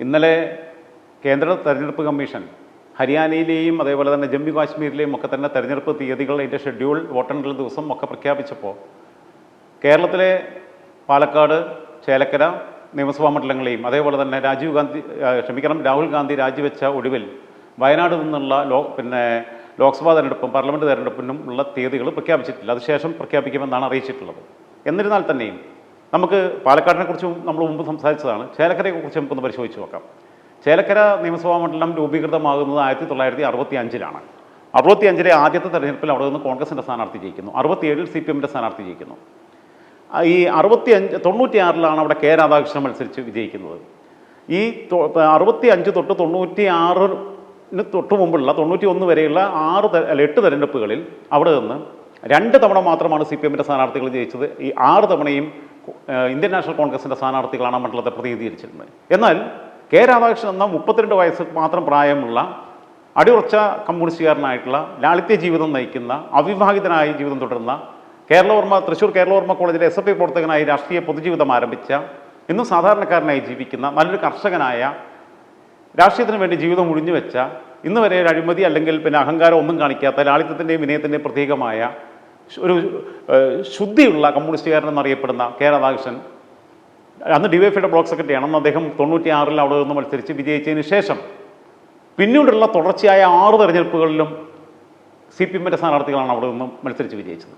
ഇന്നലെ കേന്ദ്ര തെരഞ്ഞെടുപ്പ് കമ്മീഷൻ ഹരിയാനയിലെയും അതേപോലെ തന്നെ ജമ്മു കാശ്മീരിലെയും ഒക്കെ തന്നെ തെരഞ്ഞെടുപ്പ് തീയതികൾ അതിന്റെ ഷെഡ്യൂൾ വോട്ടെണ്ണൽ ദിവസം ഒക്കെ പ്രഖ്യാപിച്ചപ്പോൾ കേരളത്തിലെ പാലക്കാട് ചേലക്കര നിയമസഭാ മണ്ഡലങ്ങളെയും അതേപോലെ തന്നെ രാജീവ് ഗാന്ധി ക്ഷമിക്കണം രാഹുൽ ഗാന്ധി രാജിവെച്ച ഒടുവിൽ വയനാട് നിന്നുള്ള ലോ പിന്നെ ലോക്സഭാ തെരഞ്ഞെടുപ്പും പാർലമെന്റ് തെരഞ്ഞെടുപ്പിനും ഉള്ള തീയതികൾ പ്രഖ്യാപിച്ചിട്ടില്ല. അതിനുശേഷം പ്രഖ്യാപിക്കുമെന്നാണ് അറിയിച്ചിട്ടുള്ളത്. എന്നിരുന്നാൽ തന്നെയും നമുക്ക് പാലക്കാടിനെ കുറിച്ചും നമ്മൾ മുമ്പ് സംസാരിച്ചതാണ്. ചേലക്കരയെ കുറിച്ച് നമുക്കൊന്ന് പരിശോധിച്ച് നോക്കാം. ചേലക്കര നിയമസഭാ മണ്ഡലം രൂപീകൃതമാകുന്നത് ആയിരത്തി തൊള്ളായിരത്തി അറുപത്തി അഞ്ചിലാണ് അറുപത്തി അഞ്ചിലെ ആദ്യത്തെ തെരഞ്ഞെടുപ്പിൽ അവിടെ നിന്ന് കോൺഗ്രസിന്റെ സ്ഥാനാർത്ഥി ജയിക്കുന്നു. അറുപത്തിയേഴിൽ സി പി എമ്മിന്റെ സ്ഥാനാർത്ഥി ജയിക്കുന്നു. ഈ അറുപത്തി അഞ്ച് തൊണ്ണൂറ്റിയാറിലാണ് അവിടെ കെ രാധാകൃഷ്ണൻ മത്സരിച്ച് വിജയിക്കുന്നത്. ഈ അറുപത്തി അഞ്ച് തൊട്ട് തൊണ്ണൂറ്റി ആറിന് തൊട്ട് മുമ്പുള്ള തൊണ്ണൂറ്റി ഒന്ന് വരെയുള്ള ആറ് അല്ല, എട്ട് തെരഞ്ഞെടുപ്പുകളിൽ അവിടെ നിന്ന് രണ്ട് തവണ മാത്രമാണ് സി പി എമ്മിന്റെ സ്ഥാനാർത്ഥികൾ ജയിച്ചത്. ഈ ആറ് തവണയും ഇന്ത്യൻ നാഷണൽ കോൺഗ്രസിന്റെ സ്ഥാനാർത്ഥികളാണ് മണ്ഡലത്തെ പ്രതിനിധീകരിച്ചിരുന്നത്. എന്നാൽ കെ രാധാകൃഷ്ണൻ എന്ന മുപ്പത്തിരണ്ട് വയസ്സ് മാത്രം പ്രായമുള്ള അടിയുറച്ച കമ്മ്യൂണിസ്റ്റുകാരനായിട്ടുള്ള ലാളിത്യ ജീവിതം നയിക്കുന്ന അവിവാഹിതനായി ജീവിതം തുടരുന്ന കേരളവർമ്മ തൃശ്ശൂർ കേരളവർമ്മ കോളേജിലെ എസ് എഫ് ഐ പ്രവർത്തകനായി രാഷ്ട്രീയ പൊതുജീവിതം ആരംഭിച്ച ഇന്നും സാധാരണക്കാരനായി ജീവിക്കുന്ന നല്ലൊരു കർഷകനായ രാഷ്ട്രീയത്തിന് വേണ്ടി ജീവിതം ഒഴിഞ്ഞു വെച്ച ഇന്ന് വരെ ഒരു അഴിമതി അല്ലെങ്കിൽ പിന്നെ അഹങ്കാരം ഒന്നും കാണിക്കാത്ത ലാളിത്യത്തിന്റെയും വിനയത്തിന്റെയും പ്രതീകമായ ശു- ഒരു ശുദ്ധിയുള്ള കമ്മ്യൂണിസ്റ്റുകാരൻ എന്നറിയപ്പെടുന്ന കെ രാധാകൃഷ്ണൻ. അന്ന് ഡിവൈഫിയുടെ ബ്ലോക്ക് സെക്രട്ടറിയാണ് അന്ന് അദ്ദേഹം തൊണ്ണൂറ്റി ആറിൽ അവിടെ നിന്ന് മത്സരിച്ച് വിജയിച്ചതിന് ശേഷം പിന്നീടുള്ള തുടർച്ചയായ ആറ് തെരഞ്ഞെടുപ്പുകളിലും സി പി എമ്മിന്റെ സ്ഥാനാർത്ഥികളാണ് അവിടെ നിന്ന് മത്സരിച്ച് വിജയിച്ചത്.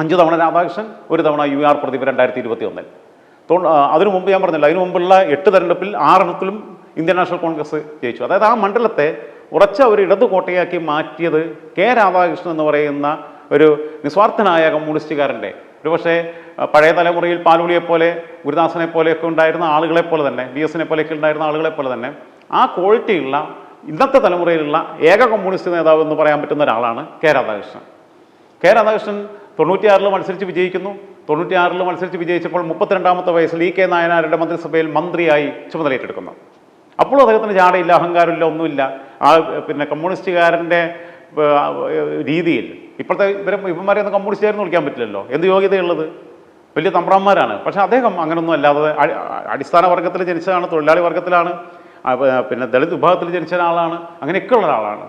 അഞ്ച് തവണ രാധാകൃഷ്ണൻ ഒരു തവണ യു ആർ പ്രതിഭ രണ്ടായിരത്തി ഇരുപത്തി ഒന്നിൽ അതിനു മുമ്പ് ഞാൻ പറഞ്ഞില്ല അതിനു മുമ്പുള്ള എട്ട് തെരഞ്ഞെടുപ്പിൽ ആറെണ്ണത്തിലും ഇന്ത്യൻ നാഷണൽ കോൺഗ്രസ് ജയിച്ചു. അതായത് ആ മണ്ഡലത്തെ ഉറച്ച ഒരു ഇടതു കോട്ടയാക്കി മാറ്റിയത് കെ രാധാകൃഷ്ണൻ എന്ന് പറയുന്ന ഒരു നിസ്വാർത്ഥനായ കമ്മ്യൂണിസ്റ്റുകാരന്റെ. ഒരു പക്ഷേ പഴയ തലമുറയിൽ പാലുളിയെപ്പോലെ ഗുരുദാസനെ പോലെയൊക്കെ ഉണ്ടായിരുന്ന ആളുകളെ പോലെ തന്നെ ബി എസിനെ പോലെയൊക്കെ ഉണ്ടായിരുന്ന ആളുകളെ പോലെ തന്നെ ആ ക്വാളിറ്റിയുള്ള ഇന്നത്തെ തലമുറയിലുള്ള ഏക കമ്മ്യൂണിസ്റ്റ് നേതാവ് എന്ന് പറയാൻ പറ്റുന്ന ഒരാളാണ് കെ രാധാകൃഷ്ണൻ. കെ രാധാകൃഷ്ണൻ തൊണ്ണൂറ്റിയാറിൽ മത്സരിച്ച് വിജയിക്കുന്നു. തൊണ്ണൂറ്റിയാറിൽ മത്സരിച്ച് വിജയിച്ചപ്പോൾ മുപ്പത്തിരണ്ടാമത്തെ വയസ്സിൽ ഇ കെ നായനാരുടെ മന്ത്രിസഭയിൽ മന്ത്രിയായി ചുമതലയേറ്റെടുക്കുന്നു. അപ്പോൾ അദ്ദേഹത്തിന് ജാടയില്ല അഹങ്കാരമില്ല ഒന്നുമില്ല. ആ പിന്നെ കമ്മ്യൂണിസ്റ്റുകാരന്റെ രീതിയിൽ ഇപ്പോഴത്തെ ഇവരെ ഇവന്മാരെ ഒന്നും കമ്മ്യൂണിസ്റ്റുകാരെന്ന് വിളിക്കാൻ പറ്റില്ലല്ലോ. എന്ത് യോഗ്യതയുള്ളത്? വലിയ തമ്പ്രാന്മാരാണ്. പക്ഷേ അദ്ദേഹം അങ്ങനൊന്നും അല്ലാതെ അടി- അടിസ്ഥാന വർഗത്തിൽ ജനിച്ചതാണ് തൊഴിലാളി വർഗത്തിലാണ് പിന്നെ ദളിത് വിഭാഗത്തിൽ ജനിച്ച ഒരാളാണ് അങ്ങനെയൊക്കെയുള്ള ഒരാളാണ്.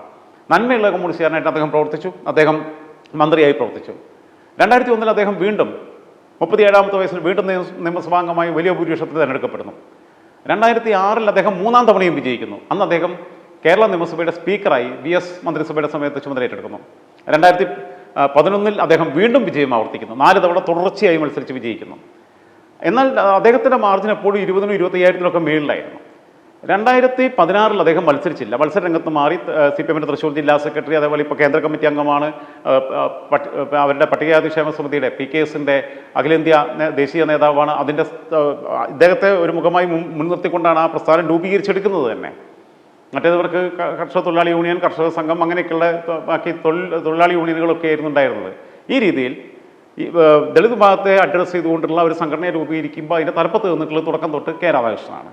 നന്മയുള്ള കമ്മ്യൂണിസ്റ്റുകാരനായിട്ട് അദ്ദേഹം പ്രവർത്തിച്ചു. അദ്ദേഹം മന്ത്രിയായി പ്രവർത്തിച്ചു. രണ്ടായിരത്തി ഒന്നിൽ അദ്ദേഹം വീണ്ടും മുപ്പത്തിയേഴാമത്തെ വയസ്സിൽ വീണ്ടും നിയമ- നിയമസഭാംഗമായി വലിയ ഭൂരിപക്ഷത്തിൽ തിരഞ്ഞെടുക്കപ്പെടുന്നു. രണ്ടായിരത്തി ആറിൽ അദ്ദേഹം മൂന്നാം തവണയും വിജയിക്കുന്നു. അന്ന് അദ്ദേഹം കേരള നിയമസഭയുടെ സ്പീക്കറായി വി എസ് മന്ത്രിസഭയുടെ സമയത്ത് ചുമതലയേറ്റെടുക്കുന്നു. രണ്ടായിരത്തി പതിനൊന്നിൽ അദ്ദേഹം വീണ്ടും വിജയം ആവർത്തിക്കുന്നു. നാല് തവണ തുടർച്ചയായി മത്സരിച്ച് വിജയിക്കുന്നു. എന്നാൽ അദ്ദേഹത്തിന്റെ മാർജിൻ എപ്പോഴും ഇരുപതിനും ഇരുപത്തയ്യായിരത്തിനൊക്കെ മേളിലായിരുന്നു. രണ്ടായിരത്തി പതിനാറിൽ അദ്ദേഹം മത്സരിച്ചില്ല. മത്സരരംഗത്ത് മാറി സി പി എമ്മിന്റെ തൃശ്ശൂർ ജില്ലാ സെക്രട്ടറി അതേപോലെ ഇപ്പോൾ കേന്ദ്ര കമ്മിറ്റി അംഗമാണ് അവരുടെ പട്ടികജാതി ക്ഷേമ സമിതിയുടെ പി കെ എസിന്റെ അഖിലേന്ത്യാ ദേശീയ നേതാവാണ്. അതിന്റെ ഇദ്ദേഹത്തെ ഒരു മുഖമായി മുൻ- മുൻനിർത്തിക്കൊണ്ടാണ് ആ പ്രസ്ഥാനം രൂപീകരിച്ചെടുക്കുന്നത് തന്നെ. മറ്റേതവർക്ക് കർഷക തൊഴിലാളി യൂണിയൻ കർഷക സംഘം അങ്ങനെയൊക്കെയുള്ള ബാക്കി തൊഴിലാളി യൂണിയനുകളൊക്കെ ആയിരുന്നു ഉണ്ടായിരുന്നത്. ഈ രീതിയിൽ ഈ ദളിത് ഭാഗത്തെ അഡ്രസ്സ് ചെയ്തുകൊണ്ടുള്ള ഒരു സംഘടനയെ രൂപീകരിക്കുമ്പോൾ അതിന്റെ തലപ്പത്ത് നിന്നിട്ടുള്ള തുടക്കം തൊട്ട് കെ രാധാകൃഷ്ണനാണ്.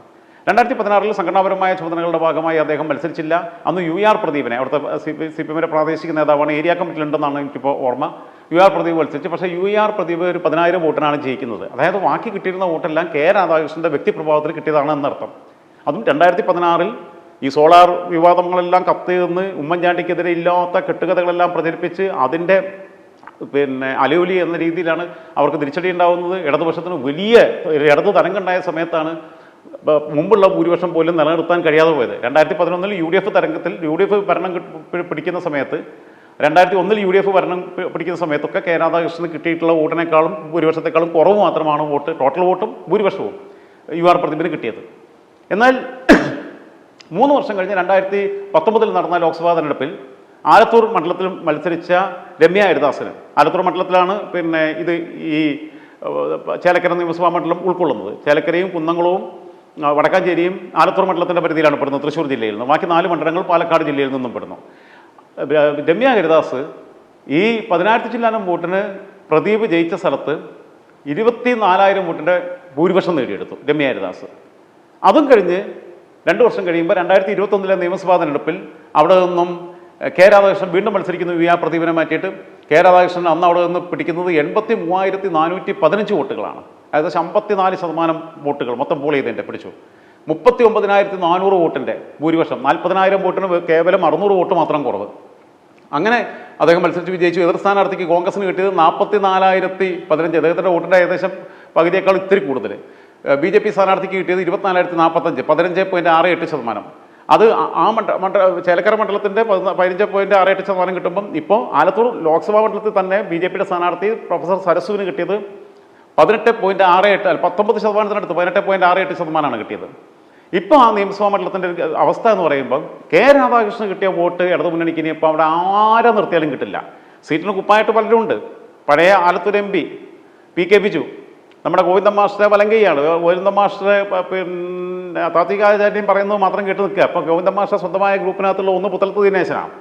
രണ്ടായിരത്തി പതിനാറിൽ സംഘടനാപരമായ ചുമതലകളുടെ ഭാഗമായി അദ്ദേഹം മത്സരിച്ചില്ല. അന്ന് യു ആർ പ്രദീപിനെ അവിടുത്തെ സി പി സി പി എമ്മിന്റെ പ്രാദേശിക നേതാവാണ് ഏരിയ കമ്മിറ്റിയിലുണ്ടെന്നാണ് എനിക്കിപ്പോൾ ഓർമ്മ. യു ആർ പ്രദീപ് മത്സരിച്ച്. പക്ഷേ യു ആർ പ്രദീപ് ഒരു പതിനായിരം വോട്ടിനാണ് ജയിക്കുന്നത്. അതായത് ബാക്കി കിട്ടിയിരുന്ന വോട്ടെല്ലാം കെ രാധാകൃഷ്ണന്റെ വ്യക്തിപ്രഭാവത്തിൽ കിട്ടിയതാണ് എന്നർത്ഥം. അതും രണ്ടായിരത്തി പതിനാറിൽ ഈ സോളാർ വിവാദങ്ങളെല്ലാം കത്ത് നിന്ന് ഉമ്മൻചാണ്ടിക്കെതിരെ ഇല്ലാത്ത കെട്ടുകഥകളെല്ലാം പ്രചരിപ്പിച്ച് അതിന്റെ പിന്നെ അലയൊലി എന്ന രീതിയിലാണ് അവർക്ക് തിരിച്ചടി ഉണ്ടാവുന്നത്. ഇടതുപക്ഷത്തിന് വലിയ ഇടതു തരംഗമുണ്ടായ സമയത്താണ് മുമ്പുള്ള ഭൂരിപക്ഷം പോലും നിലനിർത്താൻ കഴിയാതെ പോയത്. രണ്ടായിരത്തി പതിനൊന്നിൽ യു ഡി എഫ് തരംഗത്തിൽ യു ഡി എഫ് ഭരണം പിടിക്കുന്ന സമയത്ത് രണ്ടായിരത്തി ഒന്നിൽ യു ഡി എഫ് ഭരണം പിടിക്കുന്ന സമയത്തൊക്കെ കെ രാധാകൃഷ്ണന് കിട്ടിയിട്ടുള്ള വോട്ടിനേക്കാളും ഭൂരിപക്ഷത്തെക്കാളും കുറവ് മാത്രമാണ് വോട്ട് ടോട്ടൽ വോട്ടും ഭൂരിപക്ഷവും യു ആർ പ്രതിമിന് കിട്ടിയത്. എന്നാൽ മൂന്ന് വർഷം കഴിഞ്ഞ് രണ്ടായിരത്തി പത്തൊമ്പതിൽ നടന്ന ലോക്സഭാ തെരഞ്ഞെടുപ്പിൽ ആലത്തൂർ മണ്ഡലത്തിൽ മത്സരിച്ച രമ്യ ഹരിദാസന്. ആലത്തൂർ മണ്ഡലത്തിലാണ് പിന്നെ ഇത് ഈ ചേലക്കര നിയമസഭാ മണ്ഡലം ഉൾക്കൊള്ളുന്നത്. ചേലക്കരയും കുന്നംകുളവും വടക്കാഞ്ചേരിയും ആലത്തൂർ മണ്ഡലത്തിന്റെ പരിധിയിലാണ് പെടുന്നത് തൃശ്ശൂർ ജില്ലയിൽ നിന്ന്. ബാക്കി നാല് മണ്ഡലങ്ങൾ പാലക്കാട് ജില്ലയിൽ നിന്നും പെടുന്നു. രമ്യ ഹരിദാസ് ഈ പതിനായിരത്തി ചില്ലാനം വോട്ടിന് പ്രദീപ് ജയിച്ച സ്ഥലത്ത് ഇരുപത്തി നാലായിരം വോട്ടിന്റെ ഭൂരിപക്ഷം നേടിയെടുത്തു രമ്യ ഹരിദാസ്. അതും കഴിഞ്ഞ് രണ്ട് വർഷം കഴിയുമ്പോൾ രണ്ടായിരത്തി ഇരുപത്തൊന്നിലെ നിയമസഭാ തെരഞ്ഞെടുപ്പിൽ അവിടെ നിന്നും കെ രാധാകൃഷ്ണൻ വീണ്ടും മത്സരിക്കുന്ന. വി ആ പ്രദീപനെ മാറ്റിയിട്ട് കെ രാധാകൃഷ്ണൻ അന്ന് അവിടെ നിന്ന് പിടിക്കുന്നത് എൺപത്തി മൂവായിരത്തി നാനൂറ്റി പതിനഞ്ച് വോട്ടുകളാണ്. ഏകദേശം അമ്പത്തിനാല് ശതമാനം വോട്ടുകൾ മൊത്തം പോൾ ചെയ്തതിന്റെ പിടിച്ചു. മുപ്പത്തി ഒമ്പതിനായിരത്തി നാനൂറ് വോട്ടിന്റെ ഭൂരിപക്ഷം നാൽപ്പതിനായിരം വോട്ടിന് കേവലം അറുന്നൂറ് വോട്ട് മാത്രം കുറവ്. അങ്ങനെ അദ്ദേഹം മത്സരിച്ച് വിജയിച്ചു. എതിർ സ്ഥാനാർത്ഥിക്ക് കോൺഗ്രസിന് കിട്ടിയത് നാൽപ്പത്തി നാലായിരത്തി പതിനഞ്ച് അദ്ദേഹത്തിന്റെ വോട്ടിന്റെ ഏകദേശം പകുതിയേക്കാൾ ഇത്തിരി കൂടുതൽ ബി ജെ പി സ്ഥാനാർത്ഥിക്ക് കിട്ടിയത് ഇരുപത്തിനാലായിരത്തി നാൽപ്പത്തഞ്ച് പതിനഞ്ച് പോയിന്റ് ആറ് എട്ട് ശതമാനം. അത് ആ- മണ്ഡ മണ്ഡ ചേലക്കര മണ്ഡലത്തിന്റെ പതിന- പതിനഞ്ച് പോയിന്റ് ആറ് എട്ട് ശതമാനം കിട്ടുമ്പം ഇപ്പോൾ ആലത്തൂർ ലോക്സഭാ മണ്ഡലത്തിൽ തന്നെ ബി ജെ പിയുടെ സ്ഥാനാർത്ഥി പ്രൊഫസർ സരസുവിന് കിട്ടിയത് പതിനെട്ട് പോയിന്റ് ആറ് എട്ട് അല്ല പത്തൊമ്പത് ശതമാനത്തിനടുത്ത് പതിനെട്ട് പോയിന്റ് ആറ് എട്ട് ശതമാനമാണ് കിട്ടിയത്. ഇപ്പോൾ ആ നിയമസഭാ മണ്ഡലത്തിന്റെ അവസ്ഥ എന്ന് പറയുമ്പോൾ കെ രാധാകൃഷ്ണൻ കിട്ടിയ വോട്ട് ഇടതു മുന്നണിക്ക് ഇനി ഇപ്പോൾ അവിടെ ആരെ നിർത്തിയാലും കിട്ടില്ല. സീറ്റിന് കുപ്പായിട്ട് പലരും ഉണ്ട്. പഴയ Alathur M P P K Biju നമ്മുടെ ഗോവിന്ദ മാസ്റ്ററെ വലങ്കയാണ് ഗോവിന്ദ മാസ്റ്ററെ പിന്നെ താത്വികാചാര്യം പറയുന്നത് മാത്രം കേട്ട് നിൽക്കുക. അപ്പോൾ ഗോവിന്ദ മാസ്റ്റർ സ്വന്തമായ ഗ്രൂപ്പിനകത്തുള്ള ഒന്ന് പുത്തലത്ത് ദിനേശനാണ്.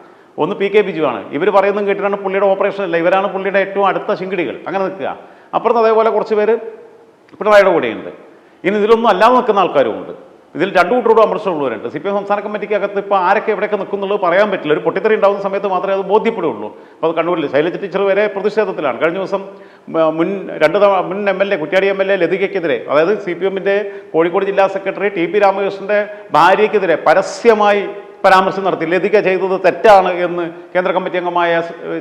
ഒന്ന് പി കെ ബിജു ആണ്. ഇവർ പറയുന്നതും കേട്ടിട്ടാണ് പുള്ളിയുടെ ഓപ്പറേഷൻ അല്ല. ഇവരാണ് പുള്ളിയുടെ ഏറ്റവും അടുത്ത ശിങ്കിടികൾ. അങ്ങനെ നിൽക്കുക. അപ്പുറത്ത് അതേപോലെ കുറച്ച് പേര് പിണറായിയുടെ കൂടെയുണ്ട്. ഇനി ഇതിലൊന്നും അല്ലാതെ നിൽക്കുന്ന ആൾക്കാരും ഉണ്ട് ഇതിൽ രണ്ടു കൂട്ടരോടും അമൃതമുള്ളവരുണ്ട് സി പി എം സംസ്ഥാന കമ്മിറ്റിക്ക് അകത്ത് ഇപ്പോൾ ആരൊക്കെ എവിടെയൊക്കെ നിൽക്കുന്നുള്ളത് പറയാൻ പറ്റില്ല. ഒരു പൊട്ടിത്തെറി ഉണ്ടാകുന്ന സമയത്ത് മാത്രമേ അത് ബോധ്യപ്പെടുകയുള്ളൂ. അപ്പോൾ അത് കണ്ണൂരിൽ ശൈലജ ടീച്ചർ വരെ പ്രതിഷേധത്തിലാണ്. കഴിഞ്ഞ ദിവസം മുൻ രണ്ട് തവണ മുൻ M L A Kuttiadi M L A ലതികയ്ക്കെതിരെ അതായത് സി പി എമ്മിന്റെ കോഴിക്കോട് ജില്ലാ സെക്രട്ടറി ടി പി രാമകൃഷ്ണന്റെ ഭാര്യയ്ക്കെതിരെ പരസ്യമായി പരാമർശം നടത്തി. ലതിക ചെയ്തത് തെറ്റാണ് എന്ന് കേന്ദ്ര കമ്മിറ്റി അംഗമായ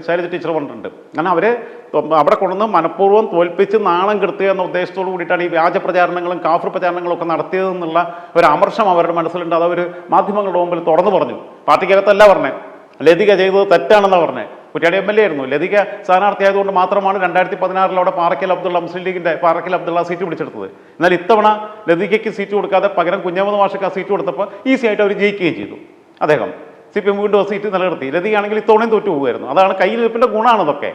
ശൈലജ ടീച്ചർ പറഞ്ഞിട്ടുണ്ട്. കാരണം അവരെ അവിടെ കൊണ്ടുവന്ന് മനഃപൂർവം തോൽപ്പിച്ച് നാണം കെടുത്തുക എന്ന ഉദ്ദേശത്തോടു കൂടിയിട്ടാണ് ഈ വ്യാജ പ്രചാരണങ്ങളും കാഫർ പ്രചാരണങ്ങളും ഒക്കെ നടത്തിയതെന്നുള്ള ഒരു അമർഷം അവരുടെ മനസ്സിലുണ്ട്. അത് അവർ മാധ്യമങ്ങളുടെ മുമ്പിൽ തുറന്നു പറഞ്ഞു. പാർട്ടിക്കകത്തല്ല പറഞ്ഞേ. ലതിക ചെയ്തത് തെറ്റാണെന്നാണ് പറഞ്ഞത് കുറ്റ്യാടി എം എൽ എ ആയിരുന്നു. ലതിക സ്ഥാനാർത്ഥിയായതുകൊണ്ട് മാത്രമാണ് രണ്ടായിരത്തി പതിനാറിൽ അവിടെ പാറക്കൽ അബ്ദുള്ള മുസ്ലിം ലീഗിന്റെ പാറക്കൽ അബ്ദുള്ള സീറ്റ് പിടിച്ചെടുത്തത്. എന്നാൽ ഇത്തവണ ലതികയ്ക്ക് സീറ്റ് കൊടുക്കാതെ പകരം കുഞ്ഞമ്മദ് മാഷക്ക് ആ സീറ്റ് കൊടുത്തപ്പോൾ ഈസി ആയിട്ട് അവർ ജയിക്കുകയും ചെയ്തു. അദ്ദേഹം സി പി എം വീണ്ടും സീറ്റ് നിലനിർത്തി. ലതികയാണെങ്കിൽ ഇത്തവണയും തോറ്റു പോകുമായിരുന്നു. അതാണ് കയ്യിലിരിപ്പിന്റെ ഗുണമാണ് ഇതൊക്കെ.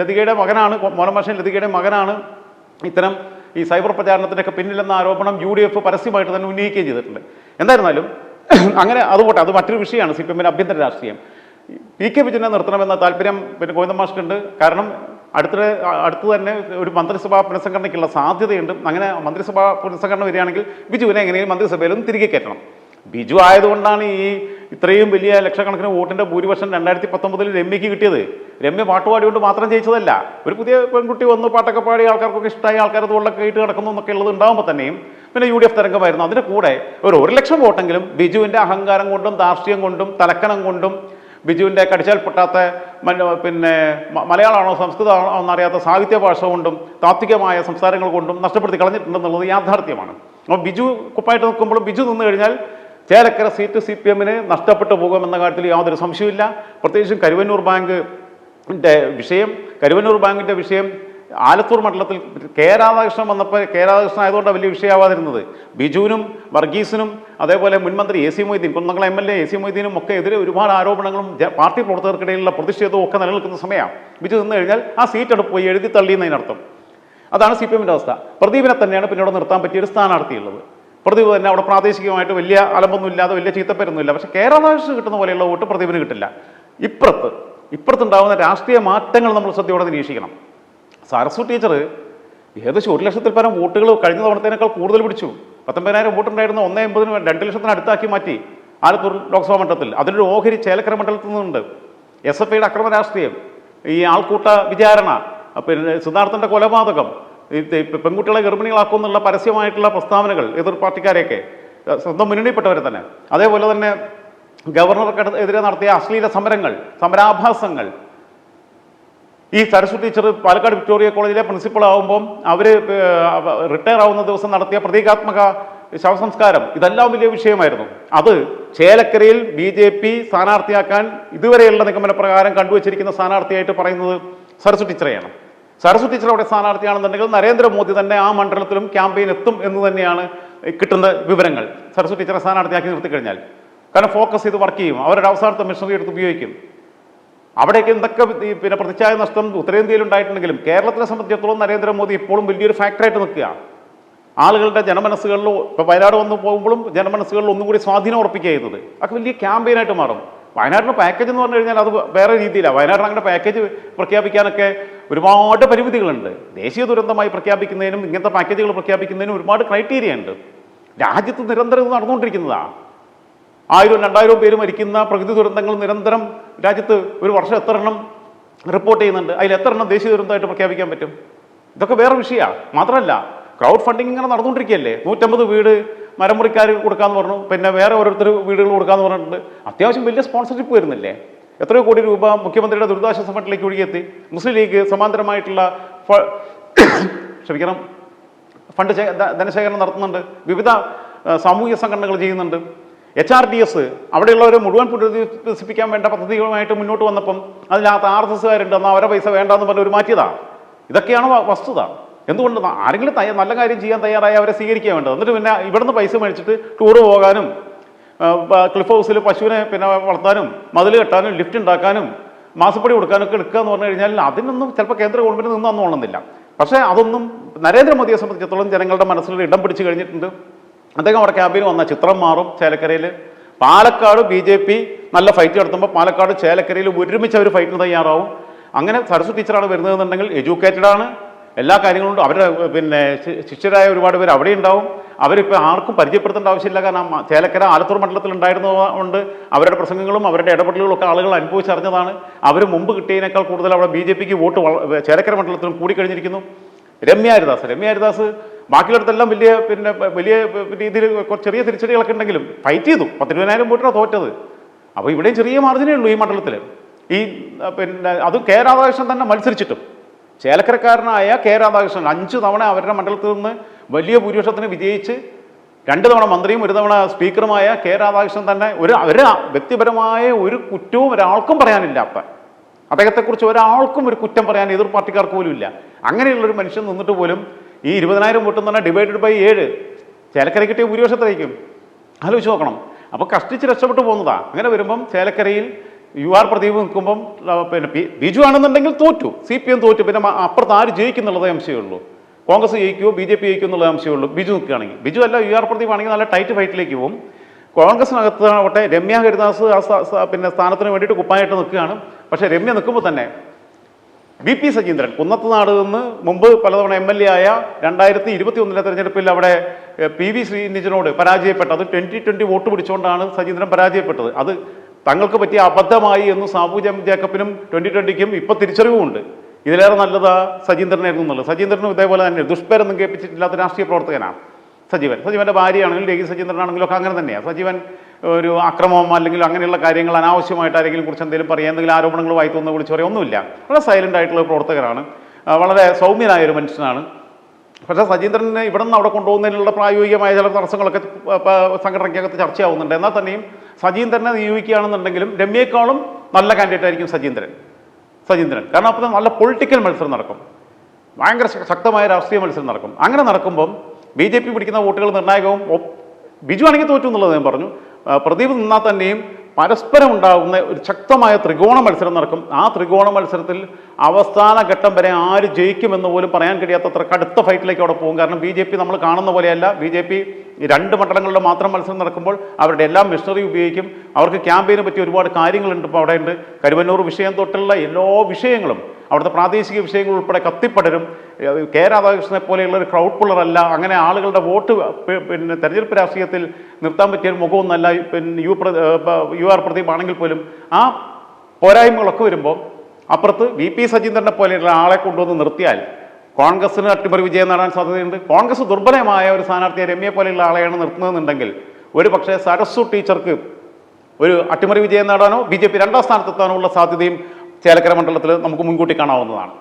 ലതികയുടെ മകനാണ് മോനമാഷൻ ലതികയുടെ മകനാണ് ഇത്തരം ഈ സൈബർ പ്രചാരണത്തിന്റെയൊക്കെ പിന്നിലെന്ന ആരോപണം യു ഡി എഫ് പരസ്യമായിട്ട് തന്നെ ഉന്നയിക്കുകയും ചെയ്തിട്ടുണ്ട്. എന്തായിരുന്നാലും അങ്ങനെ അതുപോട്ടെ അത് മറ്റൊരു വിഷയമാണ് സി പി എമ്മിന്റെ ആഭ്യന്തര രാഷ്ട്രീയം. പി കെ വിജയനെ നിർത്തണമെന്ന താല്പര്യം പിന്നെ ഗോവിന്ദ മാഷ്ക്കുണ്ട് കാരണം അടുത്തിടെ അടുത്ത് തന്നെ ഒരു മന്ത്രിസഭാ പുനഃസംഘടനയ്ക്കുള്ള സാധ്യതയുണ്ട്. അങ്ങനെ മന്ത്രിസഭാ പുനഃസംഘടന വരികയാണെങ്കിൽ ബിജുവിനെ എങ്ങനെയും മന്ത്രിസഭയിലും തിരികെ കയറ്റണം. ബിജു ആയതുകൊണ്ടാണ് ഈ ഇത്രയും വലിയ ലക്ഷക്കണക്കിന് വോട്ടിന്റെ ഭൂരിപക്ഷം രണ്ടായിരത്തി പത്തൊമ്പതിൽ രമ്യക്ക് കിട്ടിയത്. രമ്യ പാട്ടുപാടി കൊണ്ട് മാത്രം ജയിച്ചതല്ല. ഒരു പുതിയ പെൺകുട്ടി വന്നു പാട്ടൊക്കെ പാടി ആൾക്കാർക്കൊക്കെ ഇഷ്ടമായി ആൾക്കാർ അതുകൊണ്ടൊക്കെ ഇട്ട് കിടക്കുന്നു എന്നൊക്കെ ഉള്ളത് ഉണ്ടാകുമ്പോൾ തന്നെയും പിന്നെ യു ഡി എഫ് തരംഗമായിരുന്നു. അതിന്റെ കൂടെ ഒരു ഒരു ലക്ഷം വോട്ടെങ്കിലും ബിജുവിന്റെ അഹങ്കാരം കൊണ്ടും ധാർഷ്ട്യം കൊണ്ടും തലക്കനം കൊണ്ടും ബിജുവിന്റെ കടിച്ചാൽ പൊട്ടാത്ത പിന്നെ മലയാളമാണോ സംസ്കൃതമാണോ എന്നറിയാത്ത സാഹിത്യ ഭാഷ കൊണ്ടും താത്വികമായ സംസാരങ്ങൾ കൊണ്ടും നഷ്ടപ്പെടുത്തി കളഞ്ഞിട്ടുണ്ടെന്നുള്ളത് യാഥാർത്ഥ്യമാണ്. അപ്പോൾ ബിജു കുപ്പായിട്ട് നിൽക്കുമ്പോഴും ബിജു നിന്ന് കഴിഞ്ഞാൽ ചേലക്കര സീറ്റ് സി പി എമ്മിന് നഷ്ടപ്പെട്ടു പോകുമെന്ന കാര്യത്തിൽ യാതൊരു സംശയമില്ല പ്രത്യേകിച്ചും കരുവന്നൂർ ബാങ്കിന്റെ വിഷയം കരുവന്നൂർ ബാങ്കിന്റെ വിഷയം ആലത്തൂർ മണ്ഡലത്തിൽ കെ രാധാകൃഷ്ണൻ വന്നപ്പോൾ കെ രാധാകൃഷ്ണൻ ആയതുകൊണ്ടാണ് വലിയ വിഷയമാവാതിരുന്നത്. ബിജുവിനും വർഗീസിനും അതേപോലെ മുൻമന്ത്രി A C Moideen Kunnamkulam M L A A C മൊയ്തീനും ഒക്കെ എതിരെ ഒരുപാട് ആരോപണങ്ങളും പാർട്ടി പ്രവർത്തകർക്കിടയിലുള്ള പ്രതിഷേധവും ഒക്കെ നിലനിൽക്കുന്ന സമയമാണ് ബിജു നിന്ന് കഴിഞ്ഞാൽ ആ സീറ്റ് എടുപ്പ് പോയി എഴുതി തള്ളിയെന്നതിനർത്ഥം അതാണ് സി പി എമ്മിന്റെ അവസ്ഥ. പ്രദീപിനെ തന്നെയാണ് പിന്നീട് നിർത്താൻ പറ്റിയ ഒരു സ്ഥാനാർത്ഥിയുള്ളത്. പ്രദീപ് തന്നെ അവിടെ പ്രാദേശികമായിട്ട് വലിയ അലമ്പൊന്നും ഇല്ലാതെ വലിയ ചീത്തപ്പേരൊന്നുമില്ല പക്ഷെ കേരളാവശ്യം കിട്ടുന്ന പോലെയുള്ള വോട്ട് പ്രദീപിന് കിട്ടില്ല. ഇപ്പുറത്ത് ഇപ്പുറത്തുണ്ടാകുന്ന രാഷ്ട്രീയ മാറ്റങ്ങൾ നമ്മൾ ശ്രദ്ധയോടെ നിരീക്ഷിക്കണം. സരസ്വ ടീച്ചർ ഏകദേശം ഒരു ലക്ഷത്തിൽ പരം വോട്ടുകൾ കഴിഞ്ഞ തവണത്തേനേക്കാൾ കൂടുതൽ പിടിച്ചു. പത്തൊമ്പതിനായിരം വോട്ടുണ്ടായിരുന്ന ഒന്നേ എൺപതിന് രണ്ട് ലക്ഷത്തിന് അടുത്താക്കി മാറ്റി ആലത്തൂർ ലോക്സഭാ മണ്ഡലത്തിൽ. അതിലൊരു ഓഹരി ചേലക്കര മണ്ഡലത്തിൽ നിന്നുണ്ട്. എസ് എഫ് ഐയുടെ അക്രമ രാഷ്ട്രീയം ഈ ആൾക്കൂട്ട വിചാരണ പിന്നെ സിദ്ധാർത്ഥന്റെ കൊലപാതകം പെൺകുട്ടികളെ ഗർഭിണികളാക്കും എന്നുള്ള പരസ്യമായിട്ടുള്ള പ്രസ്താവനകൾ എതിർ പാർട്ടിക്കാരെയൊക്കെ സ്വന്തം മുന്നണിപ്പെട്ടവരെ തന്നെ. അതേപോലെ തന്നെ ഗവർണർക്കെതിരെ നടത്തിയ അശ്ലീല സമരങ്ങൾ സമരാഭാസങ്ങൾ ഈ സരസ്വതി ടീച്ചർ പാലക്കാട് വിക്ടോറിയ കോളേജിലെ പ്രിൻസിപ്പൾ ആകുമ്പം അവർ റിട്ടയർ ആവുന്ന ദിവസം നടത്തിയ പ്രതീകാത്മക ശവസംസ്കാരം ഇതെല്ലാം വലിയ വിഷയമായിരുന്നു. അത് ചേലക്കരയിൽ ബി ജെ പി സ്ഥാനാർത്ഥിയാക്കാൻ ഇതുവരെയുള്ള നിഗമന പ്രകാരം കണ്ടുവച്ചിരിക്കുന്ന സ്ഥാനാർത്ഥിയായിട്ട് പറയുന്നത് സരസ്വതി ടീച്ചറെയാണ്. സരസ്വതി ടീച്ചർ അവിടെ സ്ഥാനാർത്ഥിയാണെന്നുണ്ടെങ്കിൽ നരേന്ദ്രമോദി തന്നെ ആ മണ്ഡലത്തിലും ക്യാമ്പയിൻ എത്തും എന്ന് തന്നെയാണ് കിട്ടുന്ന വിവരങ്ങൾ. സരസ്വതി ടീച്ചറെ സ്ഥാനാർത്ഥിയാക്കി നിർത്തിക്കഴിഞ്ഞാൽ. കാരണം ഫോക്കസ് ചെയ്ത് വർക്ക് ചെയ്യും. അവരുടെ അവസാനത്തെ മെഷീനറി എടുത്ത് ഉപയോഗിക്കും. അവിടേക്ക് എന്തൊക്കെ പിന്നെ പ്രതിച്ഛായ നഷ്ടം ഉത്തരേന്ത്യയിൽ ഉണ്ടായിട്ടുണ്ടെങ്കിലും കേരളത്തിനെ സംബന്ധിച്ചിടത്തോളം നരേന്ദ്രമോദി ഇപ്പോഴും വലിയൊരു ഫാക്ടറായിട്ട് നിൽക്കുകയാണ് ആളുകളുടെ ജനമനസ്സുകളിൽ ഇപ്പോൾ വയനാട് വന്നു പോകുമ്പോഴും ജനമനസ്സുകളിൽ ഒന്നും കൂടി സ്വാധീനം ഉറപ്പിക്കുക ചെയ്യുന്നത്. അതൊക്കെ വലിയ ക്യാമ്പയിനായിട്ട് മാറും. വയനാടിന് പാക്കേജ് എന്ന് പറഞ്ഞു കഴിഞ്ഞാൽ അത് വേറെ രീതിയിലാണ് വയനാടിന് അങ്ങനെ പാക്കേജ് പ്രഖ്യാപിക്കാനൊക്കെ ഒരുപാട് പരിമിതികളുണ്ട്. ദേശീയ ദുരന്തമായി പ്രഖ്യാപിക്കുന്നതിനും ഇങ്ങനത്തെ പാക്കേജുകൾ പ്രഖ്യാപിക്കുന്നതിനും ഒരുപാട് ക്രൈറ്റീരിയ ഉണ്ട്. രാജ്യത്ത് നിരന്തരം ഇത് നടന്നുകൊണ്ടിരിക്കുന്നതാണ് ആയിരം രണ്ടായിരവും പേര് മരിക്കുന്ന പ്രകൃതി ദുരന്തങ്ങൾ നിരന്തരം രാജ്യത്ത് ഒരു വർഷം എത്ര എണ്ണം റിപ്പോർട്ട് ചെയ്യുന്നുണ്ട്? അതിൽ എത്ര എണ്ണം ദേശീയ ദുരന്തമായിട്ട് പ്രഖ്യാപിക്കാൻ പറ്റും? ഇതൊക്കെ വേറെ വിഷയമാണ് മാത്രമല്ല ക്രൗഡ് ഫണ്ടിങ് ഇങ്ങനെ നടന്നുകൊണ്ടിരിക്കുകയല്ലേ? നൂറ്റമ്പത് വീട് മരം മുറിക്കാർ കൊടുക്കാമെന്ന് പറഞ്ഞു. പിന്നെ വേറെ ഓരോരുത്തർ വീടുകൾ കൊടുക്കാമെന്ന് പറഞ്ഞിട്ടുണ്ട്. അത്യാവശ്യം വലിയ സ്പോൺസർഷിപ്പ് വരുന്നില്ലേ? എത്രയോ കോടി രൂപ മുഖ്യമന്ത്രിയുടെ ദുരിതാശ്വാസ ഫണ്ടിലേക്ക് ഒഴുകിയെത്തി. മുസ്ലിം ലീഗ് സമാന്തരമായിട്ടുള്ള ക്ഷമിക്കണം ഫണ്ട് ധനശേഖരണം നടത്തുന്നുണ്ട്. വിവിധ സാമൂഹ്യ സംഘടനകൾ ചെയ്യുന്നുണ്ട്. എച്ച് ആർ ഡി എസ് അവിടെയുള്ളവരെ മുഴുവൻ പുനരധിവസിപ്പിക്കാൻ വേണ്ട പദ്ധതികളുമായിട്ട് മുന്നോട്ട് വന്നപ്പം അതിനകത്ത് ആർ എസ് എസ്കാരുണ്ട് എന്നാൽ അവരെ പൈസ വേണ്ടെന്ന് പറഞ്ഞ് ഒരു മാറ്റിയതാണ്. ഇതൊക്കെയാണ് വസ്തുത. എന്തുകൊണ്ട് ആരെങ്കിലും നല്ല കാര്യം ചെയ്യാൻ തയ്യാറായി അവരെ സ്വീകരിക്കാൻ വേണ്ടത്. എന്നിട്ട് പിന്നെ ഇവിടുന്ന് പൈസ മേടിച്ചിട്ട് ടൂറ് പോകാനും ക്ലിഫ് ഹൗസിൽ പശുവിനെ പിന്നെ വളർത്താനും മതിൽ കെട്ടാനും ലിഫ്റ്റ് ഉണ്ടാക്കാനും മാസപ്പടി കൊടുക്കാനൊക്കെ എടുക്കുക എന്ന് പറഞ്ഞു കഴിഞ്ഞാൽ അതിനൊന്നും ചിലപ്പോൾ കേന്ദ്ര ഗവൺമെന്റ് നിന്ന് അന്നോളുന്നില്ല പക്ഷേ അതൊന്നും നരേന്ദ്രമോദിയെ സംബന്ധിച്ചിടത്തോളം ജനങ്ങളുടെ മനസ്സിൽ ഇടം പിടിച്ചു കഴിഞ്ഞിട്ടുണ്ട്. അദ്ദേഹം അവിടെ ക്യാമ്പിന് വന്ന ചിത്രം മാറും ചേലക്കരയിൽ പാലക്കാട് ബി ജെ പി നല്ല ഫൈറ്റ് നടത്തുമ്പോൾ പാലക്കാട് ചേലക്കരയിൽ ഒരുമിച്ച് അവർ ഫൈറ്റിന് തയ്യാറാവും. അങ്ങനെ സരസ്വ ടീച്ചറാണ് വരുന്നതെന്നുണ്ടെങ്കിൽ എഡ്യൂക്കേറ്റഡ് ആണ്. എല്ലാ കാര്യങ്ങളും അവരുടെ പിന്നെ ശിഷ്യരായ ഒരുപാട് പേർ അവിടെ ഉണ്ടാവും. അവരിപ്പോൾ ആർക്കും പരിചയപ്പെടുത്തേണ്ട ആവശ്യമില്ല. കാരണം ചേലക്കര ആലത്തൂർ മണ്ഡലത്തിൽ ഉണ്ടായിരുന്നതുകൊണ്ട് അവരുടെ പ്രസംഗങ്ങളും അവരുടെ ഇടപെടലുകളും ഒക്കെ ആളുകൾ അനുഭവിച്ചറിഞ്ഞതാണ് അവർ മുമ്പ് കിട്ടിയതിനേക്കാൾ കൂടുതൽ അവിടെ ബി ജെ പിക്ക് വോട്ട് ചേലക്കര മണ്ഡലത്തിലും കൂടിക്കഴിഞ്ഞിരിക്കുന്നു രമ്യ ഹരിദാസ് രമ്യ ഹരിദാസ് ബാക്കിയുള്ളടത്തെല്ലാം വലിയ പിന്നെ വലിയ രീതിയിൽ ചെറിയ തിരിച്ചടികളൊക്കെ ഉണ്ടെങ്കിലും ഫൈറ്റ് ചെയ്തു. പത്തിരുപതിനായിരം വോട്ടിനാണ് തോറ്റത്. അപ്പോൾ ഇവിടെയും ചെറിയ മാർജിനേ ഉള്ളൂ ഈ മണ്ഡലത്തിൽ ഈ പിന്നെ അത് കെ രാധാകൃഷ്ണൻ തന്നെ മത്സരിച്ചിട്ടും. ചേലക്കരക്കാരനായ കെ രാധാകൃഷ്ണൻ അഞ്ച് തവണ അവരുടെ മണ്ഡലത്തിൽ നിന്ന് വലിയ ഭൂരിപക്ഷത്തിന് വിജയിച്ച് രണ്ട് തവണ മന്ത്രിയും ഒരു തവണ സ്പീക്കറുമായ കെ രാധാകൃഷ്ണൻ തന്നെ ഒരു ഒരു വ്യക്തിപരമായ ഒരു കുറ്റവും ഒരാൾക്കും പറയാനില്ലാത്ത അദ്ദേഹത്തെക്കുറിച്ച് ഒരാൾക്കും ഒരു കുറ്റം പറയാൻ എതിർ പാർട്ടിക്കാർക്ക് പോലും ഇല്ല. അങ്ങനെയുള്ളൊരു മനുഷ്യൻ നിന്നിട്ട് പോലും ഈ ഇരുപതിനായിരം വോട്ടെന്ന് പറഞ്ഞാൽ ഡിവൈഡഡ് ബൈ ഏഴ്. ചേലക്കര കിട്ടിയ ഭൂരിപക്ഷത്തിലേക്കും ആലോചിച്ച് നോക്കണം. അപ്പോൾ കഷ്ടിച്ച് രക്ഷപ്പെട്ടു പോകുന്നതാ. അങ്ങനെ വരുമ്പം ചേലക്കരയിൽ യു ആർ പ്രദീപ് നിൽക്കുമ്പം പിന്നെ പി- ബിജു ആണെന്നുണ്ടെങ്കിൽ തോറ്റു. സി പി എം തോറ്റു. പിന്നെ അപ്പുറത്ത് ആര് ജയിക്കുന്നുള്ളതേ അംശമേ ഉള്ളൂ. കോൺഗ്രസ് ജയിക്കുമോ ബി ജെ പി ജയിക്കുമോ എന്നുള്ള അംശമേ ഉള്ളൂ. ബിജു നിൽക്കുകയാണെങ്കിൽ. ബിജു അല്ല യു ആർ പ്രദീപ് ആണെങ്കിൽ നല്ല ടൈറ്റ് ഫൈറ്റിലേക്ക് പോകും. കോൺഗ്രസിനകത്താവട്ടെ രമ്യ ഹരിദാസ് ആ പിന്നെ സ്ഥാനത്തിന് വേണ്ടിയിട്ട് കുപ്പായിട്ട് നിൽക്കുകയാണ്. പക്ഷേ രമ്യ നിൽക്കുമ്പോൾ തന്നെ വി പി സജീന്ദ്രൻ കുന്നത്തുനാട് നിന്ന് മുമ്പ് പലതവണ എം എൽ എ ആയ രണ്ടായിരത്തി ഇരുപത്തി ഒന്നിലെ തെരഞ്ഞെടുപ്പിൽ അവിടെ പി വി ശ്രീനിജനോട് പരാജയപ്പെട്ടത്. അത് ട്വന്റി ട്വന്റി വോട്ട് പിടിച്ചുകൊണ്ടാണ് സജീന്ദ്രൻ പരാജയപ്പെട്ടത്. അത് തങ്ങൾക്ക് പറ്റിയ അബദ്ധമായി എന്ന് സാബു ജം ജേക്കബിനും ട്വന്റി ട്വന്റിക്കും ഇപ്പൊ തിരിച്ചറിവുമുണ്ട്. ഇതിലേറെ നല്ലതാ സജീന്ദ്രനായിരുന്നു എന്നുള്ളത്. സജീന്ദ്രനും ഇതേപോലെ തന്നെ ദുഷ്പേരൊന്നും കേൾപ്പിച്ചിട്ടില്ലാത്ത രാഷ്ട്രീയ പ്രവർത്തകനാണ് സജീവൻ. സജീവന്റെ ഭാര്യയാണെങ്കിലും രേഖി സജീന്ദ്രനാണെങ്കിലും ഒക്കെ അങ്ങനെ തന്നെയാണ് സജീവൻ ഒരു അക്രമം അല്ലെങ്കിൽ അങ്ങനെയുള്ള കാര്യങ്ങൾ അനാവശ്യമായിട്ട് ആരെങ്കിലും കുറിച്ച് എന്തെങ്കിലും പറയാം എന്തെങ്കിലും ആരോപണങ്ങൾ വായി തോന്നുന്ന വിളിച്ചു പറയാം ഒന്നുമില്ല. വളരെ സൈലന്റ് ആയിട്ടുള്ള പ്രവർത്തകരാണ്. വളരെ സൗമ്യനായ ഒരു മനുഷ്യനാണ്. പക്ഷേ സജീന്ദ്രനെ ഇവിടെ നിന്ന് അവിടെ കൊണ്ടുപോകുന്നതിനുള്ള പ്രായോഗികമായ ചില തടസ്സങ്ങളൊക്കെ സംഘടനയ്ക്കകത്ത് ചർച്ചയാവുന്നുണ്ട്. എന്നാൽ തന്നെയും സജീന്ദ്രനെ നിയോഗിക്കുകയാണെന്നുണ്ടെങ്കിലും രമ്യേക്കാളും നല്ല കാൻഡിഡേറ്റ് ആയിരിക്കും സജീന്ദ്രൻ. സജീന്ദ്രൻ. കാരണം അപ്പോൾ നല്ല പൊളിറ്റിക്കൽ മത്സരം നടക്കും. ഭയങ്കര ശക്തമായ രാഷ്ട്രീയ മത്സരം നടക്കും. അങ്ങനെ നടക്കുമ്പം ബി ജെ പി പിടിക്കുന്ന വോട്ടുകൾ നിർണായകവും ബിജു ആണെങ്കിൽ തോറ്റു എന്നുള്ളത് ഞാൻ പറഞ്ഞു. പ്രദീപ് നിന്നാൽ തന്നെയും പരസ്പരം ഉണ്ടാകുന്ന ഒരു ശക്തമായ ത്രികോണ മത്സരം നടക്കും. ആ ത്രികോണ മത്സരത്തിൽ അവസാന ഘട്ടം വരെ ആര് ജയിക്കുമെന്ന് പോലും പറയാൻ കഴിയാത്തത്ര കടുത്ത ഫൈറ്റിലേക്ക് അവിടെ പോകും. കാരണം ബി ജെ പി നമ്മൾ കാണുന്ന പോലെയല്ല. ബി ജെ പി രണ്ട് മണ്ഡലങ്ങളിലെ മാത്രം മത്സരം നടക്കുമ്പോൾ അവരുടെ എല്ലാം മിഷണറി ഉപയോഗിക്കും. അവർക്ക് ക്യാമ്പയിനെ പറ്റി ഒരുപാട് കാര്യങ്ങളുണ്ട് ഇപ്പോൾ അവിടെ ഉണ്ട് കരുവന്നൂർ വിഷയം തൊട്ടുള്ള എല്ലാ വിഷയങ്ങളും അവിടുത്തെ പ്രാദേശിക വിഷയങ്ങൾ ഉൾപ്പെടെ കത്തിപ്പടരും. കെ രാധാകൃഷ്ണനെ പോലെയുള്ള ഒരു ക്രൗഡ് പുള്ളർ അല്ല. അങ്ങനെ ആളുകളുടെ വോട്ട് പിന്നെ തെരഞ്ഞെടുപ്പ് രാഷ്ട്രീയത്തിൽ നിർത്താൻ പറ്റിയ ഒരു മുഖമൊന്നല്ല പിന്നെ യു യു ആർ പ്രദീപ് ആണെങ്കിൽ പോലും ആ പോരായ്മകളൊക്കെ വരുമ്പോൾ അപ്പുറത്ത് വി പി സജീന്ദ്രനെ പോലെയുള്ള ആളെ കൊണ്ടുവന്ന് നിർത്തിയാൽ കോൺഗ്രസിന് അട്ടിമറി വിജയം നേടാൻ സാധ്യതയുണ്ട്. കോൺഗ്രസ് ദുർബലമായ ഒരു സ്ഥാനാർത്ഥിയെ രമ്യയെ പോലെയുള്ള ആളെയാണ് നിർത്തുന്നതെന്നുണ്ടെങ്കിൽ ഒരു പക്ഷേ സരസ്വ ടീച്ചർക്ക് ഒരു അട്ടിമറി വിജയം നേടാനോ ബി ജെ പി രണ്ടാം സ്ഥാനത്തെത്താനോ ഉള്ള സാധ്യതയും ചേലക്കര മണ്ഡലത്തിൽ നമുക്ക് മുൻകൂട്ടി കാണാവുന്നതാണ്.